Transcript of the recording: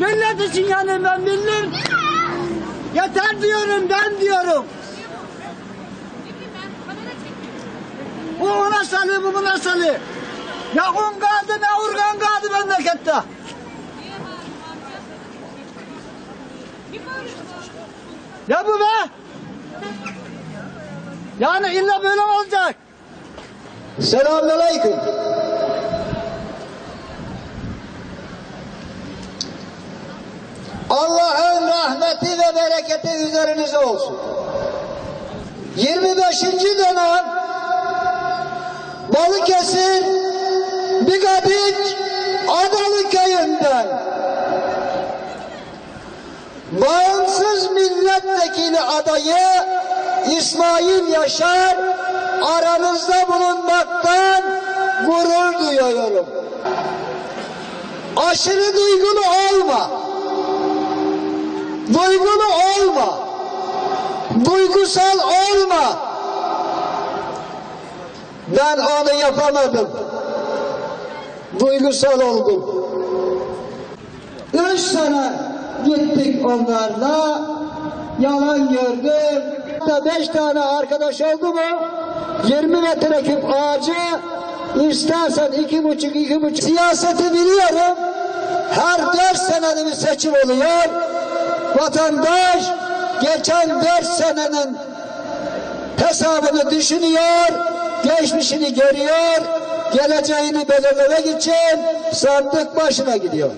Millet için yani ben bildim. Yeter diyorum ben diyorum. Bu ona salı bu buna salı. Ya un kaldı ne urgan kaldı memlekette. Ya bu be? Yani illa böyle olacak? Selamünaleyküm. Allah'ın rahmeti ve bereketi üzerinize olsun. 25. dönem Balıkesir Bigadik Adalı köyünden bağımsız milletvekili adayı İsmail Yaşar aranızda bulunmaktan gurur duyuyorum. Aşırı duygulu olma. Duygulu olma. Duygusal olma. Ben onu yapamadım. Duygusal oldum. Üç sene gittik onlarla. Yalan gördüm. Beş tane arkadaş oldu mu? 20 metreküp ağacı istersen iki buçuk iki buçuk siyaseti biliyorum. Her dört senede bir seçim oluyor. Vatandaş geçen dört senenin hesabını düşünüyor, geçmişini görüyor, geleceğini belirlemek için sandık başına gidiyor.